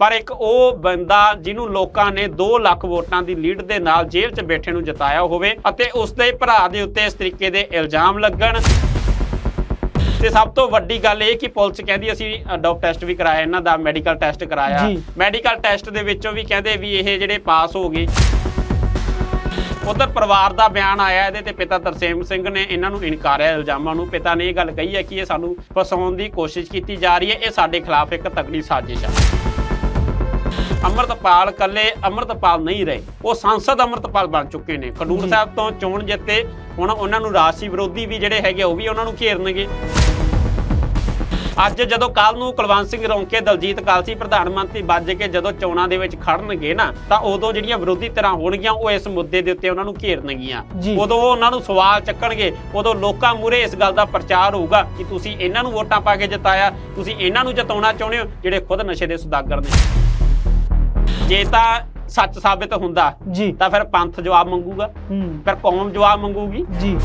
ਪਰ ਇੱਕ ਉਹ ਬੰਦਾ ਜਿਹਨੂੰ ਲੋਕਾਂ ਨੇ 2 ਲੱਖ ਵੋਟਾਂ ਦੀ ਲੀਡ ਦੇ ਨਾਲ ਜੇਲ੍ਹ 'ਚ ਬੈਠੇ ਨੂੰ ਜਿਤਾਇਆ ਹੋਵੇ ਅਤੇ ਉਸ ਦੇ ਭਰਾ ਦੇ ਉੱਤੇ ਇਸ ਤਰੀਕੇ ਦੇ ਇਲਜ਼ਾਮ ਲੱਗਣ। ਤੇ ਸਭ ਤੋਂ ਵੱਡੀ ਗੱਲ ਇਹ ਕਿ ਪੁਲਿਸ ਕਹਿੰਦੀ ਅਸੀਂ ਡੋਪ ਟੈਸਟ ਵੀ ਕਰਾਇਆ ਇਹਨਾਂ ਦਾ ਮੈਡੀਕਲ ਟੈਸਟ ਕਰਾਇਆ। ਮੈਡੀਕਲ ਟੈਸਟ ਦੇ ਵਿੱਚੋਂ ਵੀ ਕਹਿੰਦੇ ਵੀ ਇਹ ਜਿਹੜੇ ਪਾਸ ਹੋ ਗਏ। ਉਧਰ ਪਰਿਵਾਰ ਦਾ ਬਿਆਨ ਆਇਆ ਇਹਦੇ ਤੇ ਪਿਤਾ ਤਰਸੇਮ ਸਿੰਘ ਨੇ ਇਹਨਾਂ ਨੂੰ ਇਨਕਾਰਿਆ ਇਲਜ਼ਾਮਾਂ ਨੂੰ। ਪਿਤਾ ਨੇ ਇਹ ਗੱਲ ਕਹੀ ਹੈ ਕਿ ਇਹ ਸਾਨੂੰ ਫਸਾਉਣ ਦੀ ਕੋਸ਼ਿਸ਼ ਕੀਤੀ ਜਾ ਰਹੀ ਹੈ। ਇਹ ਸਾਡੇ ਖਿਲਾਫ ਇੱਕ ਤਕੜੀ ਸਾਜ਼ਿਸ਼ ਹੈ ਅੰਮ੍ਰਿਤਪਾਲ ਕੱਲੇ ਅੰਮ੍ਰਿਤਪਾਲ ਨਹੀਂ ਰਹੇ। ਉਹ ਸੰਸਦ ਅੰਮ੍ਰਿਤਪਾਲ ਬਣ ਚੁੱਕੇ ਨੇ। ਖਡੂਰ। ਸਾਹਿਬ ਤੋਂ ਚੋਣ ਜਿੱਤੇ ਹੁਣ ਉਹਨਾਂ ਨੂੰ ਰਾਸ਼ਟਰੀ ਵਿਰੋਧੀ ਵੀ ਜਿਹੜੇ ਹੈਗੇ ਉਹ ਵੀ ਉਹਨਾਂ ਨੂੰ ਘੇਰਨਗੇ। ਅੱਜ ਜਦੋਂ ਕੱਲ ਨੂੰ ਕੁਲਵੰਤ ਸਿੰਘ ਰੌਂਕੇ ਦਲਜੀਤ ਕਾਲਸੀ ਪ੍ਰਧਾਨ ਮੰਤਰੀ ਵੱਜ ਕੇ ਜਦੋਂ ਚੋਣਾਂ ਦੇ ਵਿੱਚ ਖੜਨਗੇ ਨਾ ਤਾਂ ਉਦੋਂ ਜਿਹੜੀਆਂ ਵਿਰੋਧੀ ਧਿਰਾਂ ਹੋਣਗੀਆਂ ਉਹ ਇਸ ਮੁੱਦੇ ਦੇ ਉੱਤੇ ਉਹਨਾਂ ਨੂੰ ਘੇਰਨਗੀਆਂ। ਉਦੋਂ ਉਹ ਉਹਨਾਂ ਨੂੰ ਸਵਾਲ ਚੱਕਣਗੇ ਉਦੋਂ ਲੋਕਾਂ ਮੂਰੇ ਇਸ ਗੱਲ ਦਾ ਪ੍ਰਚਾਰ ਹੋਊਗਾ ਕਿ ਤੁਸੀਂ ਇਹਨਾਂ ਨੂੰ ਵੋਟਾਂ ਪਾ ਕੇ ਜਿਤਾਇਆ ਤੁਸੀਂ ਇਹਨਾਂ ਨੂੰ ਜਿਤਾਉਣਾ ਚਾਹੁੰਦੇ ਹੋ ਜਿਹੜੇ ਖੁਦ ਨਸ਼ੇ ਦੇ ਸੁਦਾਗਰ ਨੇ। ਜੇ ਤਾਂ ਸੱਚ ਸਾਬਿਤ ਹੁੰਦਾ ਜੀ। ਤਾਂ ਫਿਰ ਪੰਥ ਜਵਾਬ ਮੰਗੂਗਾ। ਫਿਰ ਕੌਮ ਜਵਾਬ ਮੰਗੂਗੀ। ਜੀ।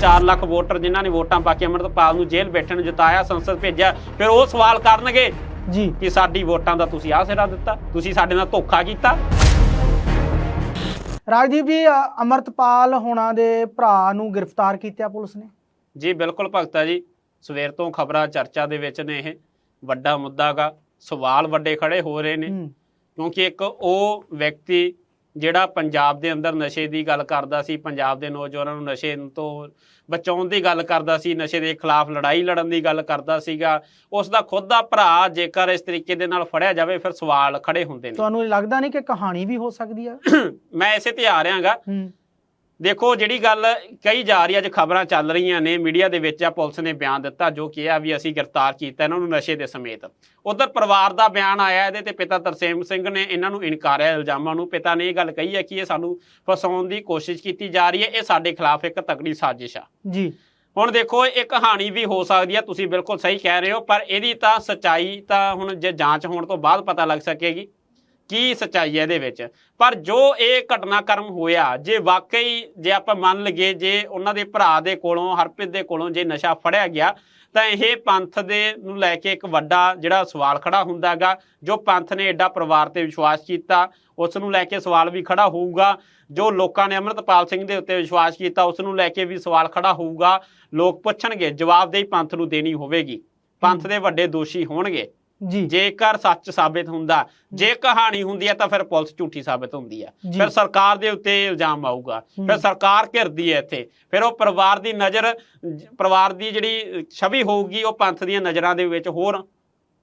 4 ਲੱਖ ਵੋਟਰ ਜਿਨ੍ਹਾਂ ਨੇ ਵੋਟਾਂ ਪਾ ਕੇ ਅੰਮ੍ਰਿਤਪਾਲ ਨੂੰ ਜੇਲ੍ਹ ਬੈਠਣ ਨੂੰ ਜਿਤਾਇਆ ਸੰਸਦ ਭੇਜਿਆ ਫਿਰ ਉਹ ਸਵਾਲ ਕਰਨਗੇ ਜੀ। ਕਿ ਸਾਡੀ ਵੋਟਾਂ ਦਾ ਤੁਸੀਂ ਆਹ ਸਿਰਾ ਦਿੱਤਾ ਤੁਸੀਂ ਸਾਡੇ ਨਾਲ ਧੋਖਾ ਕੀਤਾ। ਰਾਜਦੀਪ ਜੀ ਅਮਰਤਪਾਲ ਹੋਣਾ ਦੇ ਭਰਾ ਨੂੰ ਗ੍ਰਿਫਤਾਰ ਕੀਤਾ ਪੁਲਿਸ ਨੇ? ਜੀ ਬਿਲਕੁਲ ਭਗਤਾ ਜੀ। ਸਵੇਰ ਤੋਂ ਖਬਰਾਂ ਚਰਚਾ ਦੇ ਵਿੱਚ ਨੇ ਇਹ। ਵੱਡਾ ਮੁੱਦਾ ਗਾ। ਸਵਾਲ ਵੱਡੇ ਖੜੇ ਹੋ ਰਹੇ ਨੇ। ਕਿਉਂਕਿ ਇੱਕ ਉਹ ਵਿਅਕਤੀ ਜਿਹੜਾ ਪੰਜਾਬ ਦੇ ਅੰਦਰ ਨਸ਼ੇ ਦੀ ਗੱਲ ਕਰਦਾ ਸੀ ਪੰਜਾਬ ਦੇ ਨੌਜਵਾਨਾਂ ਨੂੰ ਨਸ਼ੇ ਤੋਂ ਬਚਾਉਣ ਦੀ ਗੱਲ ਕਰਦਾ ਸੀ ਨਸ਼ੇ ਦੇ ਖਿਲਾਫ ਲੜਾਈ ਲੜਨ ਦੀ ਗੱਲ ਕਰਦਾ ਸੀਗਾ। ਉਸ ਦਾ ਖੁਦ ਦਾ ਭਰਾ ਜੇਕਰ ਇਸ ਤਰੀਕੇ ਦੇ ਨਾਲ ਫੜਿਆ ਜਾਵੇ ਫਿਰ ਸਵਾਲ ਖੜੇ ਹੁੰਦੇ ਨੇ। ਤੁਹਾਨੂੰ ਲੱਗਦਾ ਨਹੀਂ ਕਿ ਕਹਾਣੀ ਵੀ ਹੋ ਸਕਦੀ ਆ? ਮੈਂ ਇਸੇ ਤੇ ਆ ਰਿਹਾਗਾ। ਦੇਖੋ ਜਿਹੜੀ ਗੱਲ ਕਹੀ ਜਾ ਰਹੀ ਹੈ ਅੱਜ ਖਬਰਾਂ ਚੱਲ ਰਹੀਆਂ ਨੇ ਮੀਡੀਆ ਦੇ ਵਿੱਚ ਆ ਪੁਲਿਸ ਨੇ ਬਿਆਨ ਦਿੱਤਾ ਜੋ ਕਿਹਾ ਵੀ ਅਸੀਂ ਗ੍ਰਿਫਤਾਰ ਕੀਤਾ ਇਹਨਾਂ ਨੂੰ ਨਸ਼ੇ ਦੇ ਸਮੇਤ। ਉਧਰ ਪਰਿਵਾਰ ਦਾ ਬਿਆਨ ਆਇਆ ਇਹਦੇ ਤੇ ਪਿਤਾ ਤਰਸੇਮ ਸਿੰਘ ਨੇ ਇਹਨਾਂ ਨੂੰ ਇਨਕਾਰਿਆ ਇਲਜ਼ਾਮਾਂ ਨੂੰ। ਪਿਤਾ ਨੇ ਇਹ ਗੱਲ ਕਹੀ ਹੈ ਕਿ ਇਹ ਸਾਨੂੰ ਫਸਾਉਣ ਦੀ ਕੋਸ਼ਿਸ਼ ਕੀਤੀ ਜਾ ਰਹੀ ਹੈ ਇਹ ਸਾਡੇ ਖਿਲਾਫ ਇੱਕ ਤਕੜੀ ਸਾਜ਼ਿਸ਼ ਆ। ਜੀ। ਹੁਣ ਦੇਖੋ ਇਹ ਕਹਾਣੀ ਵੀ ਹੋ ਸਕਦੀ ਹੈ ਤੁਸੀਂ ਬਿਲਕੁਲ ਸਹੀ ਕਹਿ ਰਹੇ ਹੋ ਪਰ ਇਹਦੀ ਤਾਂ ਸਚਾਈ ਤਾਂ ਹੁਣ ਜੇ ਜਾਂਚ ਹੋਣ ਤੋਂ ਬਾਅਦ ਪਤਾ ਲੱਗ ਸਕੇਗੀ। ਕੀ ਸਚਾਈ ਹੈ ਇਹਦੇ ਵਿੱਚ? ਪਰ ਜੋ ਇਹ ਘਟਨਾਕ੍ਰਮ ਹੋਇਆ, ਜੇ ਵਾਕਈ ਜੇ ਆਪਾਂ ਮੰਨ ਲਈਏ, ਜੇ ਉਹਨਾਂ ਦੇ ਭਰਾ ਦੇ ਕੋਲੋਂ, ਹਰਪ੍ਰੀਤ ਦੇ ਕੋਲੋਂ ਜੇ ਨਸ਼ਾ ਫੜਿਆ ਗਿਆ, ਤਾਂ ਇਹ ਪੰਥ ਦੇ ਨੂੰ ਲੈ ਕੇ ਇੱਕ ਵੱਡਾ ਜਿਹੜਾ ਸਵਾਲ ਖੜਾ ਹੁੰਦਾਗਾ ਜੋ ਪੰਥ ਨੇ ਐਡਾ ਪਰਿਵਾਰ ਤੇ ਵਿਸ਼ਵਾਸ ਕੀਤਾ, ਉਸ ਨੂੰ ਲੈ ਕੇ ਸਵਾਲ ਵੀ ਖੜਾ ਹੋਊਗਾ। ਜੋ ਲੋਕਾਂ ਨੇ ਅਮਰਤਪਾਲ ਸਿੰਘ ਦੇ ਉੱਤੇ ਵਿਸ਼ਵਾਸ ਕੀਤਾ, ਉਸ ਨੂੰ ਲੈ ਕੇ ਵੀ ਸਵਾਲ ਖੜਾ ਹੋਊਗਾ। ਲੋਕ ਪੁੱਛਣਗੇ, ਜਵਾਬਦੇਹੀ ਪੰਥ ਨੂੰ ਦੇਣੀ ਹੋਵੇਗੀ। ਪੰਥ ਦੇ ਵੱਡੇ ਦੋਸ਼ੀ ਹੋਣਗੇ। ਜੀ। ਜੇਕਰ ਸੱਚ ਸਾਬਿਤ ਹੁੰਦਾ ਜੇ। ਕਹਾਣੀ ਹੁੰਦੀ ਹੈ ਤਾਂ ਫਿਰ ਪੁਲਿਸ ਝੂਠੀ ਸਾਬਿਤ ਹੁੰਦੀ ਹੈ। ਫਿਰ ਸਰਕਾਰ ਦੇ ਉੱਤੇ ਇਲਜ਼ਾਮ ਆਊਗਾ। ਫਿਰ ਸਰਕਾਰ ਘਿਰਦੀ ਹੈ ਇੱਥੇ। ਫਿਰ ਉਹ ਪਰਿਵਾਰ ਦੀ ਨਜ਼ਰ ਪਰਿਵਾਰ ਦੀ ਜਿਹੜੀ ਛਵੀ ਹੋਊਗੀ ਉਹ ਪੰਥ ਦੀਆਂ ਨਜ਼ਰਾਂ ਦੇ ਵਿੱਚ ਹੋਰ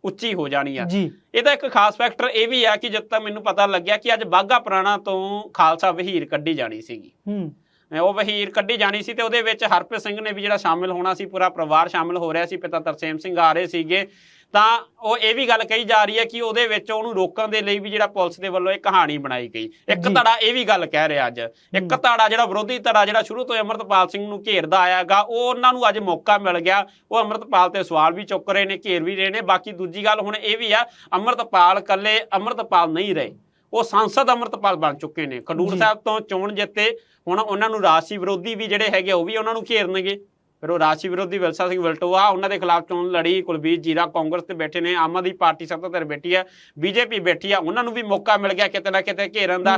ਉੱਚੀ ਹੋ ਜਾਣੀ ਆ। ਜੀ। ਇਹਦਾ ਇੱਕ ਖਾਸ ਫੈਕਟਰ ਇਹ ਵੀ ਆ ਕਿ ਜਦ ਤੱਕ ਮੈਨੂੰ ਪਤਾ ਲੱਗਿਆ ਕਿ ਅੱਜ ਬਾਗਾ ਪੁਰਾਣਾ ਤੋਂ ਖਾਲਸਾ ਵਹੀਰ ਕੱਢੀ ਜਾਣੀ ਸੀਗੀ। ਹੂੰ। ਉਹ ਵਹੀਰ ਕੱਢੀ ਜਾਣੀ ਸੀ ਤੇ ਉਹਦੇ ਵਿੱਚ ਹਰਪ੍ਰੀਤ ਸਿੰਘ ਨੇ ਵੀ ਜਿਹੜਾ ਸ਼ਾਮਿਲ ਹੋਣਾ ਸੀ ਪੂਰਾ ਪਰਿਵਾਰ ਸ਼ਾਮਿਲ ਹੋ ਰਿਹਾ ਸੀ ਪਿਤਾ ਤਰਸੇਮ ਸਿੰਘ ਆ ਰਹੇ ਸੀਗੇ। ਤਾਂ ਉਹ ਇਹ ਵੀ ਗੱਲ ਕਹੀ ਜਾ ਰਹੀ ਹੈ ਕਿ ਉਹਦੇ ਵਿੱਚ ਉਹਨੂੰ ਰੋਕਣ ਦੇ ਲਈ ਵੀ ਜਿਹੜਾ ਪੁਲਿਸ ਦੇ ਵੱਲੋਂ ਇਹ ਕਹਾਣੀ ਬਣਾਈ ਗਈ। ਇੱਕ। ਧੜਾ ਇਹ ਵੀ ਗੱਲ ਕਹਿ ਰਿਹਾ ਅੱਜ ਇੱਕ। ਧੜਾ ਜਿਹੜਾ ਵਿਰੋਧੀ ਧੜਾ ਜਿਹੜਾ ਸ਼ੁਰੂ ਤੋਂ ਅੰਮ੍ਰਿਤਪਾਲ ਸਿੰਘ ਨੂੰ ਘੇਰਦਾ ਆਇਆਗਾ ਉਹ ਉਹਨਾਂ ਨੂੰ ਅੱਜ ਮੌਕਾ ਮਿਲ ਗਿਆ। ਉਹ ਅੰਮ੍ਰਿਤਪਾਲ ਤੇ ਸਵਾਲ ਵੀ ਚੁੱਕ ਰਹੇ ਨੇ ਘੇਰ ਵੀ ਰਹੇ ਨੇ। ਬਾਕੀ ਦੂਜੀ ਗੱਲ ਹੁਣ ਇਹ ਵੀ ਆ ਅੰਮ੍ਰਿਤਪਾਲ ਕੱਲੇ ਅੰਮ੍ਰਿਤਪਾਲ ਨਹੀਂ ਰਹੇ। ਉਹ ਸੰਸਦ ਅੰਮ੍ਰਿਤਪਾਲ ਬਣ ਚੁੱਕੇ ਨੇ। ਖਡੂਰ। ਸਾਹਿਬ ਤੋਂ ਚੋਣ ਜਿੱਤੇ ਹੁਣ ਉਹਨਾਂ ਨੂੰ ਰਾਸ਼ਟਰੀ ਵਿਰੋਧੀ ਵੀ ਜਿਹੜੇ ਹੈਗੇ ਉਹ ਵੀ ਉਹਨਾਂ ਨੂੰ ਘੇਰਨਗੇ। ਫਿਰ ਉਹ ਰਾਸ਼ਟਰੀ ਵਿਰੋਧੀ ਵਿਲਸਾ ਸਿੰਘ ਵਲਟੋਆ ਉਹਨਾਂ ਦੇ ਖਿਲਾਫ ਚੋਣ ਲੜੀ ਕੁਲਬੀਰ ਜੀਰਾ ਕਾਂਗਰਸ ਤੇ ਬੈਠੇ ਨੇ ਆਮ ਆਦਮੀ ਪਾਰਟੀ ਸੱਤਾਧਰ ਬੈਠੀ ਆ ਬੀਜੇਪੀ ਬੈਠੀ ਆ ਉਹਨਾਂ ਨੂੰ ਵੀ ਮੌਕਾ ਮਿਲ ਗਿਆ ਕਿਤੇ ਨਾ ਕਿਤੇ ਘੇਰਨ ਦਾ।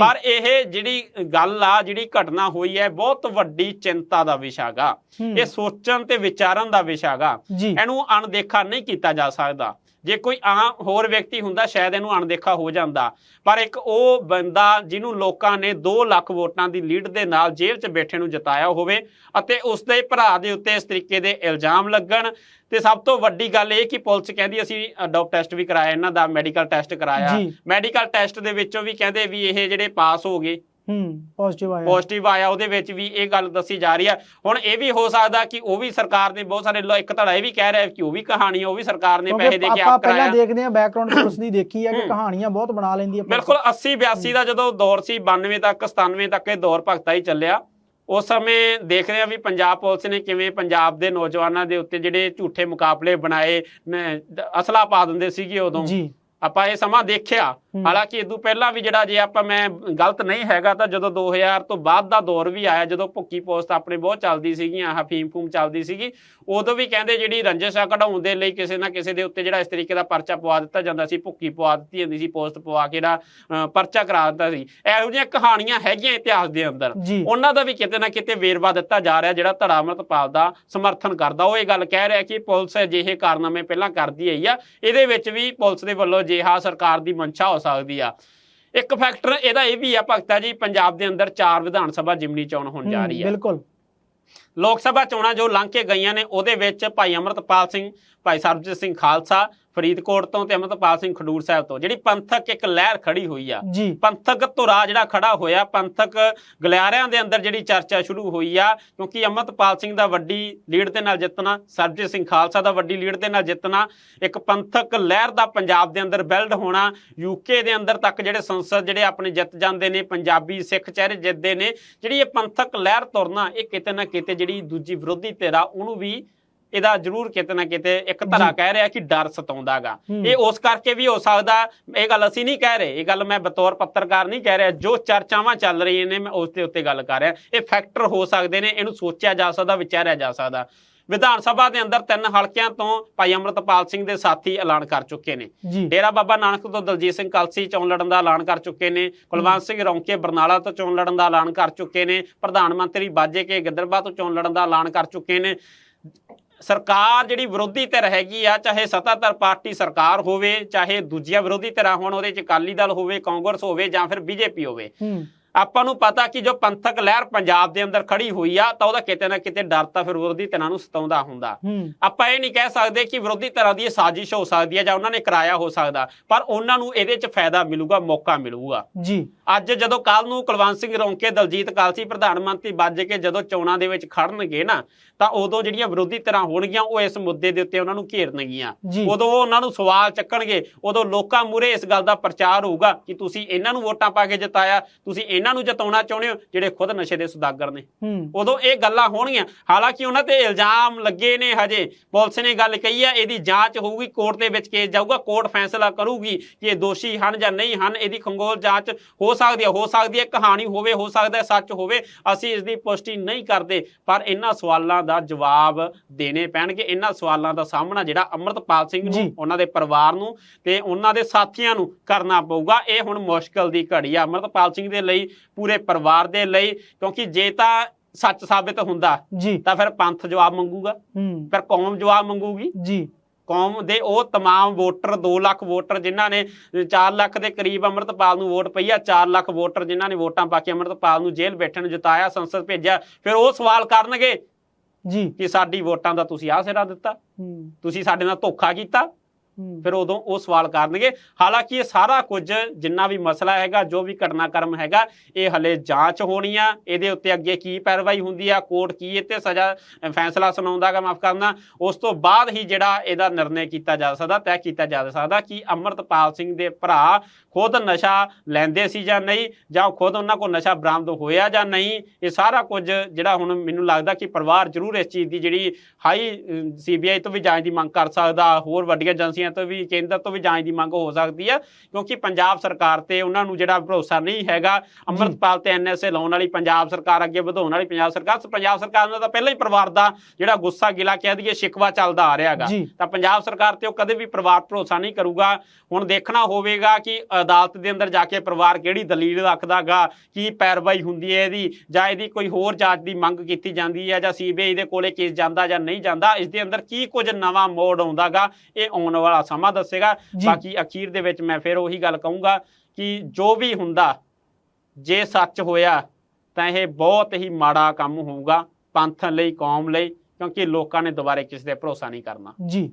ਪਰ ਇਹ ਜਿਹੜੀ ਗੱਲ ਆ ਜਿਹੜੀ ਘਟਨਾ ਹੋਈ ਹੈ ਬਹੁਤ ਵੱਡੀ ਚਿੰਤਾ ਦਾ ਵਿਸ਼ਾਗਾ ਇਹ ਸੋਚਣ ਤੇ ਵਿਚਾਰਨ ਦਾ ਵਿਸ਼ਾਗਾ ਇਹਨੂੰ ਅਣਦੇਖਾ ਨਹੀਂ ਕੀਤਾ ਜਾ ਸਕਦਾ। ਜੇ ਕੋਈ ਆਮ ਹੋਰ ਵਿਅਕਤੀ ਹੁੰਦਾ ਸ਼ਾਇਦ ਇਹਨੂੰ ਅਣਦੇਖਾ ਹੋ ਜਾਂਦਾ। ਪਰ ਇੱਕ ਉਹ ਬੰਦਾ ਜਿਹਨੂੰ ਲੋਕਾਂ ਨੇ 2 ਲੱਖ ਵੋਟਾਂ ਦੀ ਲੀਡ ਦੇ ਨਾਲ ਜੇਲ੍ਹ 'ਚ ਬੈਠੇ ਨੂੰ ਜਿਤਾਇਆ ਹੋਵੇ ਅਤੇ ਉਸ ਦੇ ਭਰਾ ਦੇ ਉੱਤੇ ਇਸ ਤਰੀਕੇ ਦੇ ਇਲਜ਼ਾਮ ਲੱਗਣ ਤੇ ਸਭ ਤੋਂ ਵੱਡੀ ਗੱਲ ਇਹ ਕਿ ਪੁਲਿਸ ਕਹਿੰਦੀ ਅਸੀਂ ਡੋਪ ਟੈਸਟ ਵੀ ਕਰਾਇਆ ਇਹਨਾਂ ਦਾ ਮੈਡੀਕਲ ਟੈਸਟ ਕਰਾਇਆ। ਮੈਡੀਕਲ ਟੈਸਟ ਦੇ ਵਿੱਚੋਂ ਵੀ ਕਹਿੰਦੇ ਵੀ ਇਹ ਜਿਹੜੇ ਪਾਸ ਹੋ ਗਏ। ਹੂੰ ਪੋਜ਼ਿਟਿਵ ਆਇਆ। ਪੋਜ਼ਿਟਿਵ ਆਇਆ ਉਹਦੇ ਵਿੱਚ ਵੀ ਇਹ ਗੱਲ ਦੱਸੀ ਜਾ ਰਹੀ ਹੈ। ਹੁਣ ਇਹ ਵੀ ਹੋ ਸਕਦਾ ਕਿ ਉਹ ਵੀ ਸਰਕਾਰ ਨੇ ਬਹੁਤ ਸਾਰੇ ਇੱਕ ਧੜਾ ਇਹ ਵੀ ਕਹਿ ਰਿਹਾ ਕਿ ਉਹ ਵੀ ਕਹਾਣੀ ਆ ਉਹ ਵੀ ਸਰਕਾਰ ਨੇ ਪੈਸੇ ਦੇ ਕੇ ਆਪਾਂ ਆਪ ਪਹਿਲਾਂ ਕਰਾਇਆ। ਦੇਖਦੇ ਹਾਂ ਬੈਕਗ੍ਰਾਉਂਡ ਪੁਲਿਸ ਦੀ ਦੇਖੀ ਹੈ ਕਿ। ਕਹਾਣੀਆਂ ਬਹੁਤ ਬਣਾ ਲੈਂਦੀ ਹੈ। ਬਿਲਕੁਲ 80 82 ਦਾ ਜਦੋਂ ਦੌਰ ਸੀ 92 ਤੱਕ 97 ਤੱਕ ਇਹ ਦੌਰ ਭਗਤਾ ਹੀ ਚੱਲਿਆ। ਉਸ ਸਮੇਂ ਦੇਖ ਰਹੇ ਆ ਵੀ ਪੰਜਾਬ ਪੁਲਿਸ ਨੇ ਕਿਵੇਂ ਪੰਜਾਬ ਦੇ ਨੌਜਵਾਨਾਂ ਦੇ ਉੱਤੇ ਜਿਹੜੇ ਝੂਠੇ ਮੁਕਾਬਲੇ ਬਣਾਏ ਅਸਲਾ ਪਾ ਦਿੰਦੇ ਸੀਗੇ ਉਦੋਂ। ਜੀ। ਆਪਾਂ ਇਹ ਸਮਾਂ ਦੇਖਿਆ। ਹਾਲਾਂਕਿ ਇਦੋਂ ਪਹਿਲਾਂ ਵੀ ਜਿਹੜਾ ਜੇ ਆਪਾਂ ਮੈਂ ਗਲਤ ਨਹੀਂ ਹੈਗਾ ਤਾਂ ਜਦੋਂ 2000 ਤੋਂ ਬਾਅਦ ਦਾ ਦੌਰ ਵੀ ਆਇਆ ਜਦੋਂ ਭੁੱਕੀ ਪੋਸਟ ਆਪਣੇ ਬਹੁਤ ਚੱਲਦੀ ਸੀਗੀਆਂ ਆਹ ਫੀਮ ਫੂਮ ਚੱਲਦੀ ਸੀਗੀ ਉਦੋਂ ਵੀ ਕਹਿੰਦੇ ਜਿਹੜੀ ਰੰਜਿਸ਼ ਆ ਕਢਾਉਣ ਦੇ ਲਈ ਕਿਸੇ ਨਾ ਕਿਸੇ ਦੇ ਉੱਤੇ ਜਿਹੜਾ ਇਸ ਤਰੀਕੇ ਦਾ ਪਰਚਾ ਪਵਾ ਦਿੱਤਾ ਜਾਂਦਾ ਸੀ ਭੁੱਕੀ ਪਵਾ ਦਿੱਤੀ ਜਾਂਦੀ ਸੀ ਪੋਸਟ ਪਵਾ ਕੇ ਜਿਹੜਾ ਪਰਚਾ ਕਰਾ ਦਿੱਤਾ ਸੀ। ਇਹੋ ਜਿਹੀਆਂ ਕਹਾਣੀਆਂ ਹੈਗੀਆਂ ਇਤਿਹਾਸ ਦੇ ਅੰਦਰ। ਉਹਨਾਂ ਦਾ ਵੀ ਕਿਤੇ ਨਾ ਕਿਤੇ ਵੇਰਵਾ ਦਿੱਤਾ ਜਾ ਰਿਹਾ ਜਿਹੜਾ ਧੜਾ ਅਮਰਤਪਾਲ ਦਾ ਸਮਰਥਨ ਕਰਦਾ। ਉਹ ਇਹ ਗੱਲ ਕਹਿ ਰਿਹਾ ਕਿ ਪੁਲਿਸ ਅਜਿਹੇ ਕਾਰਨਾਮੇ ਪਹਿਲਾਂ ਕਰਦੀ ਆਈ ਆ। ਇਹਦੇ ਵਿੱਚ ਵੀ ਪੁਲਿਸ ਦੇ ਵੱਲੋਂ ਅਜਿਹਾ ਸਰਕਾਰ ਦੀ ਮਨਸ਼ਾ ਹੋ ਸਕਦੀ ਆ। ਇੱਕ ਫੈਕਟਰ ਇਹਦਾ ਇਹ ਵੀ ਆ ਭਗਤਾ ਜੀ ਪੰਜਾਬ ਦੇ ਅੰਦਰ ਚਾਰ ਵਿਧਾਨ ਸਭਾ ਜਿਮਨੀ ਚੋਣ ਹੋਣ ਜਾ ਹੂੰ, ਰਹੀ ਆ। ਬਿਲਕੁਲ। ਲੋਕ ਸਭਾ ਚੋਣਾਂ ਜੋ ਲੰਘ ਕੇ ਗਈਆਂ ਨੇ ਉਹਦੇ ਵਿੱਚ ਭਾਈ ਅਮਰਤਪਾਲ ਸਿੰਘ ਭਾਈ ਸਰਬਜੀਤ ਸਿੰਘ ਖਾਲਸਾ ਫਰੀਦਕੋਟ ਤੋਂ ਤੇ ਅਮਰਤਪਾਲ ਸਿੰਘ ਖਡੂਰ ਸਾਹਿਬ ਤੋਂ। ਜਿਹੜੀ ਪੰਥਕ ਇੱਕ ਲਹਿਰ ਖੜੀ ਹੋਈ ਆ। ਪੰਥਕ ਧੁਰਾ ਜਿਹੜਾ ਖੜਾ ਹੋਇਆ ਪੰਥਕ ਗਲਿਆਰਿਆਂ ਦੇ ਅੰਦਰ ਜਿਹੜੀ ਚਰਚਾ ਸ਼ੁਰੂ ਹੋਈ ਆ ਕਿਉਂਕਿ ਅਮਰਤਪਾਲ ਸਿੰਘ ਦਾ ਵੱਡੀ ਲੀਡ ਦੇ ਨਾਲ ਜਿੱਤਣਾ ਸਰਬਜੀਤ ਸਿੰਘ ਖਾਲਸਾ ਦਾ ਵੱਡੀ ਲੀਡ ਦੇ ਨਾਲ ਜਿੱਤਣਾ ਇੱਕ ਪੰਥਕ ਲਹਿਰ ਦਾ ਪੰਜਾਬ ਦੇ ਅੰਦਰ ਬਿਲਡ ਹੋਣਾ ਯੂਕੇ ਦੇ ਅੰਦਰ ਤੱਕ ਜਿਹੜੇ ਸੰਸਦ ਜਿਹੜੇ ਆਪਣੇ ਜਿੱਤ ਜਾਂਦੇ ਨੇ ਪੰਜਾਬੀ ਸਿੱਖ ਚਿਹਰੇ ਜਿੱਤਦੇ ਨੇ ਜਿਹੜੀ ਇਹ ਪੰਥਕ ਲਹਿਰ ਤੁਰਨਾ ਇਹ ਕਿਤੇ ਨਾ ਕਿਤੇ ਜਿਹੜੀ ਦੂਜੀ ਵਿਰੋਧੀ ਧਿਰ ਆ ਉਹਨੂੰ ਵੀ ਇਹਦਾ ਜ਼ਰੂਰ ਕਿਤੇ ਨਾ ਕਿਤੇ ਇੱਕ ਧਰਾ। ਕਹਿ ਰਿਹਾ ਕਿ ਡਰ ਸਤਾਉਂਦਾਗਾ। ਇਹ ਉਸ ਕਰਕੇ ਵੀ ਹੋ ਸਕਦਾ ਇਹ ਗੱਲ ਅਸੀਂ ਨਹੀਂ ਕਹਿ ਰਹੇ ਇਹ ਗੱਲ ਮੈਂ ਬਤੌਰ ਪੱਤਰਕਾਰ ਨਹੀਂ ਕਹਿ ਰਿਹਾ। ਜੋ ਚਰਚਾਵਾਂ ਚੱਲ ਰਹੀਆਂ ਨੇ ਮੈਂ ਉਸ ਦੇ ਉੱਤੇ ਗੱਲ ਕਰ ਰਿਹਾ। ਇਹ ਫੈਕਟਰ ਹੋ ਸਕਦੇ ਨੇ ਇਹਨੂੰ ਸੋਚਿਆ ਜਾ ਸਕਦਾ ਵਿਚਾਰਿਆ ਜਾ ਸਕਦਾ। ਵਿਧਾਨ ਸਭਾ ਦੇ ਅੰਦਰ ਤਿੰਨ ਹਲਕਿਆਂ ਤੋਂ ਭਾਈ ਅਮਰਤਪਾਲ ਸਿੰਘ ਦੇ ਸਾਥੀ ਐਲਾਨ ਕਰ ਚੁੱਕੇ ਨੇ। ਡੇਰਾ ਬਾਬਾ ਨਾਨਕ ਤੋਂ ਦਲਜੀਤ ਸਿੰਘ ਕਲਸੀ ਚੋਣ ਲੜਨ ਦਾ ਐਲਾਨ ਕਰ ਚੁੱਕੇ ਨੇ। ਕੁਲਵੰਤ ਸਿੰਘ ਰੌਂਕੇ ਬਰਨਾਲਾ ਤੋਂ ਚੋਣ ਲੜਨ ਦਾ ਐਲਾਨ ਕਰ ਚੁੱਕੇ ਨੇ। ਪ੍ਰਧਾਨ ਮੰਤਰੀ ਬਾਜੇ ਕੇ ਗਿੱਦਰਬਾ ਤੋਂ ਚੋਣ ਲੜਨ ਦਾ ਐਲਾਨ ਕਰ ਚੁੱਕੇ ਨੇ। ਸਰਕਾਰ ਜਿਹੜੀ ਵਿਰੋਧੀ ਧਿਰ ਹੈਗੀ ਆ, ਚਾਹੇ ਸੱਤਾਧਰ ਪਾਰਟੀ ਸਰਕਾਰ ਹੋਵੇ, ਚਾਹੇ ਦੂਜੀਆਂ ਵਿਰੋਧੀ ਧਿਰਾਂ ਹੋਣ, ਉਹਦੇ ਚ ਅਕਾਲੀ ਦਲ ਹੋਵੇ, ਕਾਂਗਰਸ ਹੋਵੇ ਜਾਂ ਫਿਰ ਬੀਜੇਪੀ ਹੋਵੇ। ਆਪਾਂ ਨੂੰ ਪਤਾ ਕਿ ਜੋ ਪੰਥਕ ਲਹਿਰ ਪੰਜਾਬ ਦੇ ਅੰਦਰ ਖੜੀ ਹੋਈ ਆ ਤਾਂ ਉਹਦਾ ਕਿਤੇ ਨਾ ਕਿਤੇ ਡਰ ਤਾਂ ਫਿਰ ਵਿਰੋਧੀ ਧਿਰਾਂ ਨੂੰ ਸਤਾਉਂਦਾ ਹੁੰਦਾ। ਆਪਾਂ ਇਹ ਨਹੀਂ ਕਹਿ ਸਕਦੇ ਕਿ ਵਿਰੋਧੀ ਧਿਰਾਂ ਦੀ ਇਹ ਸਾਜ਼ਿਸ਼ ਹੋ ਸਕਦੀ ਹੈ ਜਾਂ ਉਹਨਾਂ ਨੇ ਕਰਾਇਆ ਹੋ ਸਕਦਾ ਪਰ ਉਹਨਾਂ ਨੂੰ ਇਹਦੇ 'ਚ ਫਾਇਦਾ ਮਿਲੂਗਾ ਮੌਕਾ ਮਿਲੂਗਾ। ਜੀ। ਅੱਜ ਜਦੋਂ ਕੱਲ ਨੂੰ ਕੁਲਵੰਤ ਸਿੰਘ ਰੌਂਕੇ ਦਲਜੀਤ ਕਾਲਸੀ ਪ੍ਰਧਾਨ ਮੰਤਰੀ ਬੱਜ ਕੇ ਜਦੋਂ ਚੋਣਾਂ ਦੇ ਵਿੱਚ ਖੜਨਗੇ ਨਾ ਤਾਂ ਉਦੋਂ ਜਿਹੜੀਆਂ ਵਿਰੋਧੀ ਧਿਰਾਂ ਹੋਣਗੀਆਂ ਉਹ ਇਸ ਮੁੱਦੇ ਦੇ ਉੱਤੇ ਉਹਨਾਂ ਨੂੰ ਘੇਰਨਗੀਆਂ। ਉਦੋਂ ਉਹ ਉਹਨਾਂ ਨੂੰ ਸਵਾਲ ਚੱਕਣਗੇ ਉਦੋਂ ਲੋਕਾਂ ਮੂਰੇ ਇਸ ਗੱਲ ਦਾ ਪ੍ਰਚਾਰ ਹੋਊਗਾ ਕਿ ਤੁਸੀਂ ਇਹਨਾਂ ਨੂੰ ਵੋਟਾਂ ਪਾ ਕੇ ਜਿਤਾਇਆ ਤੁਸੀਂ ਇਹਨਾਂ ਨੂੰ ਜਿਤਾਉਣਾ ਚਾਹੁੰਦੇ ਹੋ ਜਿਹੜੇ ਖੁਦ ਨਸ਼ੇ ਦੇ ਸੁਦਾਗਰ ਨੇ। ਉਦੋਂ ਇਹ ਗੱਲਾਂ ਹੋਣਗੀਆਂ। ਹਾਲਾਂਕਿ ਉਹਨਾਂ ਤੇ ਇਲਜ਼ਾਮ ਲੱਗੇ ਨੇ ਹਜੇ। ਪੁਲਿਸ ਨੇ ਗੱਲ ਕਹੀ ਆ ਇਹਦੀ ਜਾਂਚ ਹੋਊਗੀ ਕੋਰਟ ਦੇ ਵਿੱਚ ਕੇਸ ਜਾਊਗਾ ਕੋਰਟ ਫੈਸਲਾ ਕਰੂਗੀ ਕਿ ਇਹ ਦੋਸ਼ੀ ਹਨ ਜਾਂ ਨਹੀਂ ਹਨ ਇਹਦੀ ਖੰਗੋਲ ਜਾਂਚ ਹੋ ਸਕਦੀ ਹੈ ਹੋ ਸਕਦੀ ਹੈ ਕਹਾਣੀ ਹੋਵੇ ਹੋ ਸਕਦਾ ਹੈ ਸੱਚ ਹੋਵੇ ਅਸੀਂ ਇਸ ਦੀ ਪੁਸ਼ਟੀ ਨਹੀਂ ਕਰਦੇ। ਪਰ ਇਹਨਾਂ ਸਵਾਲਾਂ ਦਾ ਜਵਾਬ ਦੇਣੇ ਪੈਣਗੇ। ਇਹਨਾਂ ਸਵਾਲਾਂ ਦਾ ਸਾਹਮਣਾ ਜਿਹੜਾ ਅਮਰਤਪਾਲ ਸਿੰਘ। ਨੂੰ ਉਹਨਾਂ ਦੇ ਪਰਿਵਾਰ ਨੂੰ ਤੇ ਉਹਨਾਂ ਦੇ ਸਾਥੀਆਂ ਨੂੰ ਕਰਨਾ ਪਊਗਾ। ਇਹ ਹੁਣ ਮੁਸ਼ਕਲ ਦੀ ਘੜੀ ਆ। ਅਮਰਤਪਾਲ ਸਿੰਘ ਦੇ ਲਈ ਪੂਰੇ ਪਰਿਵਾਰ ਦੇ ਲਈ ਕਿਉਂਕਿ ਜੇ ਤਾਂ ਸੱਚ ਸਾਬਿਤ ਹੁੰਦਾ ਜੀ ਤਾਂ ਫਿਰ ਪੰਥ ਜਵਾਬ ਮੰਗੂਗਾ ਹੂੰ ਫਿਰ ਕੌਮ ਜਵਾਬ ਮੰਗੂਗੀ ਜੀ ਕੌਮ ਦੇ ਉਹ तमाम ਵੋਟਰ 2 ਲੱਖ ਵੋਟਰ ਜਿਨ੍ਹਾਂ ਨੇ 4 ਲੱਖ ਦੇ ਕਰੀਬ ਅੰਮ੍ਰਿਤਪਾਲ ਨੂੰ ਵੋਟ ਪਈ ਆ 4 ਲੱਖ ਵੋਟਰ ਜਿਨ੍ਹਾਂ ਨੇ ਵੋਟਾਂ ਪਾ ਕੇ ਅੰਮ੍ਰਿਤਪਾਲ ਨੂੰ ਜੇਲ੍ਹ ਬੈਠਣ ਨੂੰ ਜਿਤਾਇਆ ਸੰਸਦ ਭੇਜਿਆ ਫਿਰ ਉਹ ਸਵਾਲ ਕਰਨਗੇ ਜੀ ਕਿ ਸਾਡੀ ਵੋਟਾਂ ਦਾ ਤੁਸੀਂ ਆਹ ਸਿਰਾ ਦਿੱਤਾ ਹੂੰ ਤੁਸੀਂ ਸਾਡੇ ਨਾਲ ਧੋਖਾ ਕੀਤਾ ਹੂੰ ਫਿਰ ਉਦੋਂ ਉਹ ਸਵਾਲ ਕਰਨਗੇ। ਹਾਲਾਂਕਿ ਇਹ ਸਾਰਾ ਕੁਝ ਜਿੰਨਾ ਵੀ ਮਸਲਾ ਹੈਗਾ ਜੋ ਵੀ ਘਟਨਾਕ੍ਰਮ ਹੈਗਾ ਇਹ ਹਲੇ ਜਾਂਚ ਹੋਣੀ ਆ। ਇਹਦੇ ਉੱਤੇ ਅੱਗੇ ਕੀ ਪੈਰਵਾਈ ਹੁੰਦੀ ਆ ਕੋਰਟ ਕੀ ਇਹ ਤੇ ਸਜ਼ਾ ਅ, ਫੈਸਲਾ ਸੁਣਾਉਂਦਾਗਾ ਮਾਫ ਕਰਨਾ। ਉਸ ਤੋਂ ਬਾਅਦ ਹੀ ਜਿਹੜਾ ਇਹਦਾ ਨਿਰਣੈ ਕੀਤਾ ਜਾ ਸਕਦਾ ਤੈਅ ਕੀਤਾ ਜਾ ਸਕਦਾ ਕਿ ਅਮਰਤਪਾਲ ਸਿੰਘ ਦੇ ਭਰਾ ਖੁਦ ਨਸ਼ਾ ਲੈਂਦੇ ਸੀ ਜਾਂ ਨਹੀਂ ਜਾਂ ਖੁਦ ਉਹਨਾਂ ਕੋਲ ਨਸ਼ਾ ਬਰਾਮਦ ਹੋਇਆ ਜਾਂ ਨਹੀਂ ਇਹ ਸਾਰਾ ਕੁਝ ਜਿਹੜਾ ਹੁਣ ਮੈਨੂੰ ਲੱਗਦਾ ਕਿ ਪਰਿਵਾਰ ਜ਼ਰੂਰ ਇਸ ਚੀਜ਼ ਦੀ ਜਿਹੜੀ ਹਾਈ ਸੀਬੀਆਈ ਤੋਂ ਵੀ ਜਾਂਚ ਦੀ ਮੰਗ ਕਰ ਸਕਦਾ ਹੋਰ ਵੱਡੀਆਂ ਏਜੰਸੀਆਂ ਤੋਂ ਵੀ ਕੇਂਦਰ ਤੋਂ ਵੀ ਜਾਂਚ ਦੀ ਮੰਗ ਹੋ ਸਕਦੀ ਆ ਕਿਉਂਕਿ ਪੰਜਾਬ ਸਰਕਾਰ ਤੇ ਉਹਨਾਂ ਨੂੰ ਜਿਹੜਾ ਭਰੋਸਾ ਨਹੀਂ ਹੈਗਾ ਅੰਮ੍ਰਿਤਪਾਲ ਤੇ ਐਨਐਸਏ ਲਾਉਣ ਵਾਲੀ ਪੰਜਾਬ ਸਰਕਾਰ ਅੱਗੇ ਵਧਾਉਣ ਵਾਲੀ ਪੰਜਾਬ ਸਰਕਾਰ ਪੰਜਾਬ ਸਰਕਾਰ ਦਾ ਤਾਂ ਪਹਿਲਾਂ ਹੀ ਪਰਿਵਾਰ ਦਾ ਜਿਹੜਾ ਗੁੱਸਾ ਗਿਲਾ ਕਹਿ ਦਈਏ ਸ਼ਿਕਵਾ ਚੱਲਦਾ ਆ ਰਿਹਾਗਾ ਜੀ। ਤਾਂ ਪੰਜਾਬ ਸਰਕਾਰ ਤੇ ਉਹ ਕਦੇ ਵੀ ਪਰਿਵਾਰ ਭਰੋਸਾ ਨਹੀਂ ਕਰੂਗਾ ਹੁਣ ਦੇਖਣਾ ਹੋਵੇਗਾ ਕਿ ਅਦਾਲਤ ਦੇ ਅੰਦਰ ਜਾ ਕੇ ਪਰਿਵਾਰ ਕਿਹੜੀ ਦਲੀਲ ਰੱਖਦਾਗਾ ਕੀ ਪੈਰਵਾਈ ਹੁੰਦੀ ਹੈ ਇਹਦੀ ਜਾਂ ਇਹਦੀ ਕੋਈ ਹੋਰ ਜਾਂਚ ਦੀ ਮੰਗ ਕੀਤੀ ਜਾਂਦੀ ਹੈ ਜਾਂ ਸੀਬੀਆਈ ਦੇ ਕੋਲੇ ਕੇਸ ਜਾਂਦਾ ਜਾਂ ਨਹੀਂ ਜਾਂਦਾ ਇਸ ਦੇ ਅੰਦਰ ਕੀ ਕੁਝ ਨਵਾਂ ਮੋੜ ਆਉਂਦਾਗਾ ਇਹ ਆਉਣ ਵਾਲਾ ਸਮਾਂ ਦੱਸੇਗਾ। ਬਾਕੀ ਅਖੀਰ ਦੇ ਵਿੱਚ ਮੈਂ ਫਿਰ ਉਹੀ ਗੱਲ ਕਹੂੰਗਾ ਕਿ ਜੋ ਵੀ ਹੁੰਦਾ ਜੇ ਸੱਚ ਹੋਇਆ ਤਾਂ ਇਹ ਬਹੁਤ ਹੀ ਮਾੜਾ ਕੰਮ ਹੋਊਗਾ ਪੰਥ ਲਈ ਕੌਮ ਲਈ ਕਿਉਂਕਿ ਲੋਕਾਂ ਨੇ ਦੁਬਾਰੇ ਕਿਸੇ ਤੇ ਭਰੋਸਾ ਨਹੀਂ ਕਰਨਾ। ਜੀ।